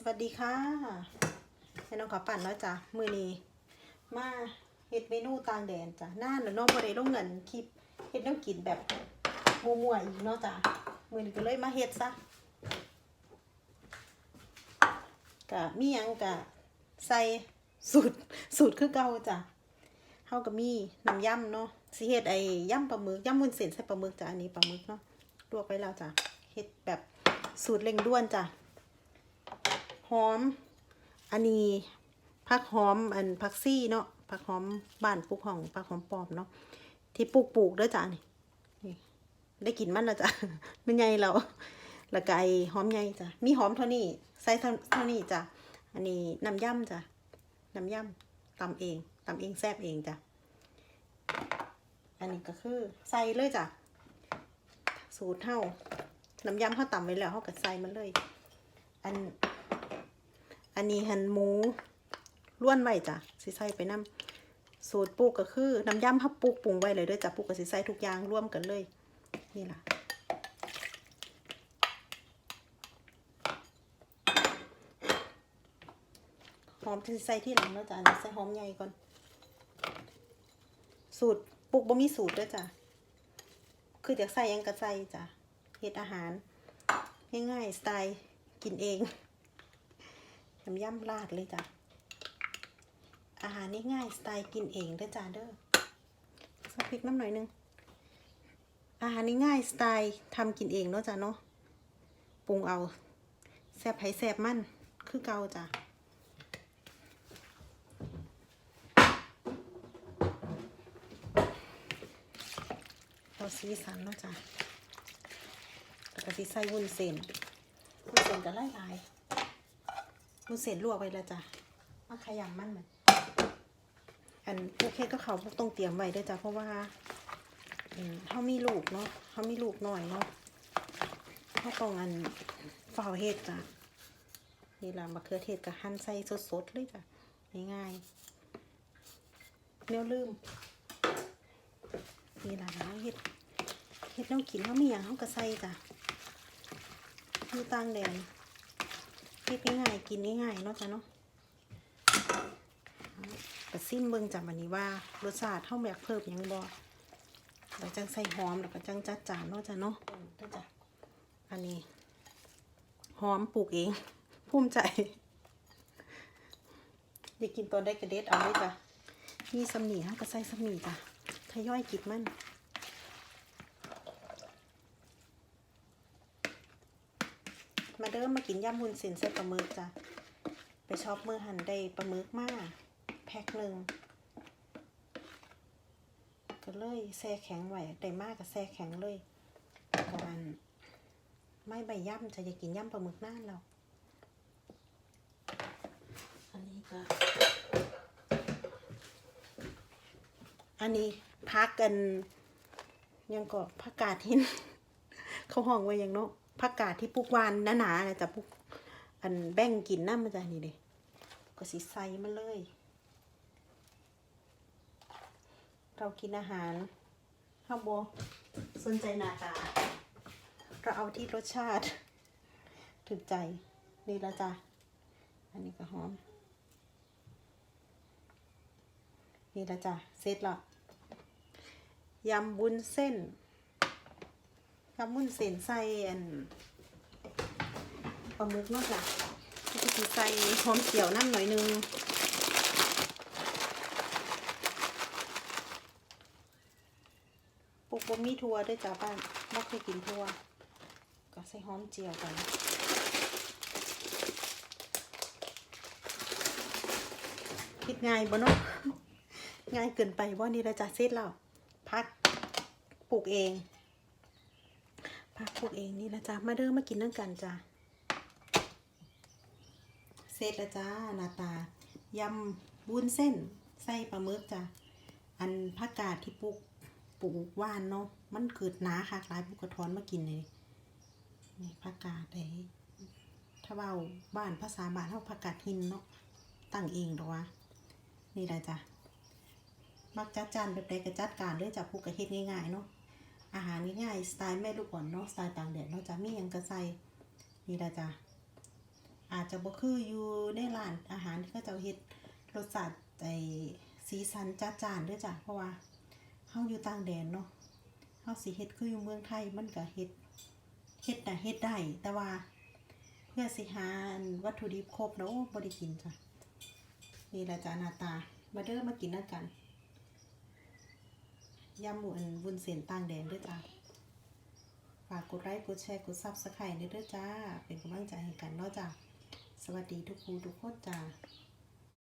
สวัสดีค่ะแม่น้องขอปั่นเนาะจ้ะมือนี้มาเฮ็ดเมนูต่างแดนจ้ะหน้าหนูน้องบ่ได้ลงเงินคลิปเฮ็ดน้ำกินแบบมัวๆอีกเนาะจ้ะมือนี้ก็เลยมาเฮ็ดซะกะมียังกะใส่สูตรสูตรคือเก่าจ้ะเฮาก็มีน้ำยำเนาะสิเฮ็ดไอ้ยำปลาหมึกยำวุ้นเส้นใส่ปลาหมึกจ้ะอันนี้ปลาหมึกเนาะลวกไว้แล้วจ้ะเฮ็ดแบบสูตรเร่งด่วนจ้ะ หอม อันนี้ผักหอมอันผักซี่เนาะผักหอมบ้านปลูกของผักหอมปลอมเนาะที่ปลูกปลูกด้อจ้ะนี่ได้กินมันแล้วจ้ะมันใหญ่แล้วล้วก็ไอหอมใหญ่จ้ะมีหอมเท่านี้ใส่เท่าเท่านี้จ้ะอันนี้น้ำย่ำจ้ะน้ำย่ำตำเองตำเองแซ่บเองจ้ะอันนี้ก็คือใส่เลยจ้ะสูตรเท่าน้ำยำเขาตำไว้แล้วเขาก็ใส่มันเลย อัน อันนี้หั่นหมูล้วนไว้จ้ะสิใส่ไปน้ำสูตรปลูกก็คือน้ำยำเขาปลูกปรุงไว้เลยด้วยจ้ะปลูกกับสิใส่ทุกอย่างร่วมกันเลย นี่ล่ะหอมที่สิใส่ที่หลังแล้วจ้ะใส่หอมใหญ่ก่อน สูตรปลูกบ่มีสูตรด้วยจ้ะ คืออยากใส่ยังก็ใส่จ้ะเฮ็ดอาหาร ง่ายๆ สไตล์กินเอง น้ำย่ำราดเลยจ้ะ อาหารนี่ง่ายสไตล์กินเองเด้อจ้าเด้อสักพริกน้ำหน่อยนึง อาหารนี่ง่ายสไตล์ทำกินเองเนาะจ้ะเนาะ ปรุงเอาแซบไผ่แซบมันคือเกาจ้ะเราสีสันเนาะจ้ะแล้วก็สิใส่วุ้นเส้นวุ้นเส้นก็ไล่ลาย มุนเสร็จลวกไปแล้วจ้ะมาขยำมันเหมือนอันพวกเฮ็ดก็เขาพวกต้องเตรียมไว้ด้วยจ้ะเพราะว่าอืมเขามีลูกเนาะเขามีลูกหน่อยเนาะเขาต้องอันฝ่าวเฮ็ดจ้ะนี่ล่ะมะเขือเทศกับหั่นใส่สดๆเลยจ้ะง่ายๆเนี้ยลืมนี่ล่ะนะเฮ็ดเฮ็ดแน้องกินเขามีอย่างเขาก็ใส่จ้ะอยู่ต่างแดน เฮ็ดง่ายๆกินง่ายๆเนาะจ้ะเนาะกระซิมเบิ่งจากอันนี้ว่ารสชาติเท่าแบบเพิ่มยังบ่แล้วจังใส่หอมแล้วก็จังจัดจานเนาะจ้ะเนาะอจ้ะอันนี้หอมปลูกเองภูมิใจอยากกินตัวได้กระเด็ดเอาเลยจ้ะมีสำนีฮะก็ใส่สำนีจ้ะทยอยกินมัน มาเดิมมากินย่ำหุ่นเส้นใส่ปลาหมึกจ้ะ ไปชอบมือหันได้ปลาหมึกมาก แพ็คหนึ่งก็เลยแช่แข็งไหวได้มากกับแช่แข็งเลยเพราะมันไม่ใบย่ำจะอยากกินย่ำปลาหมึกน่านเราอันนี้ก็อันนี้พักกันยังก็ผักกาดหิน เขาห้องไว้ยังเนาะ ผักกาดที่ปลูกวานหนาๆนะจะปลูกอันแบ่งกินน้ำมันจะนี่เลยก็สิใสมาเลย เรากินอาหารข้าวโบสนใจหน้าตา เราเอาที่รสชาติ ถึกใจ นี่ละจ้ะ อันนี้ก็หอม นี่ละจ้ะ เสร็จล้วยำบุญเส้น ยำมุนเส้นใส่อันปลาหมึกเนาะจ้ะก็จะใส่หอมเจียวน้ำหน่อยนึงปลูกบะมีทัวด้วยจ้าบ้านไม่เคยกินทัวก็ใส่หอมเจียวกันคิดง่ายบ่เนาะง่ายเกินไปว่านี่ละจ้ะเสร็จแล้วพักปลูกเอง พักปลูกเองนี่ละจ้ามาเด้อมากินนั่งกันจ้าเสร็จแล้วจ้าหน้าตายำบุญเส้นใส่ปลาหมึกจ้าอันผักกาดที่ปลูกปลูกว่านเนาะมันเกิดหนาค่ะหลายปลูกกระท้อนมากินเลยนี่ผักกาดไอ้ถ้าเว่าบ้านภาษาบ้านเท่าผักกาดหินเนาะตั้งเองหรอวะนี่แหละจ้ะมักจัดจานแบบใดก็จัดการเลยจ้ะปลูกกระเฮ็ดง่ายๆเนาะ อาหารง่ายๆสไตล์แม่ลูกอ่อนเนาะสไตล์ต่างแดดเนาะจ้ะมีหยังกระใส่นี่ละจ้ะอาจจะบ่คืออยู่ในร้านอาหารที่เขาจ้าเฮ็ดรสชาติไอ้สีสันจัดจ้านด้อจ้ะเพราะว่าเฮาอยู่ต่างแดนเนาะเฮาสิเฮ็ดคืออยู่เมืองไทยมันก็เฮ็ดเฮ็ดน่ะเฮ็ดได้แต่ว่าเพื่อสิหานวัตถุดิบครบเนาะบ่ได้กินจ้ะนี่แหละจ้ะหน้าตามาเด้อมากินนำกัน ยำหมูอันวุ้นเส้นต่างแดนด้วยจ้าฝากกดไลค์กดแชร์กดซับสไครต์ด้วยด้อจ้า เป็นกำลังใจให้กันเนาะจ้าสวัสดีทุกคูทุกคนจ้า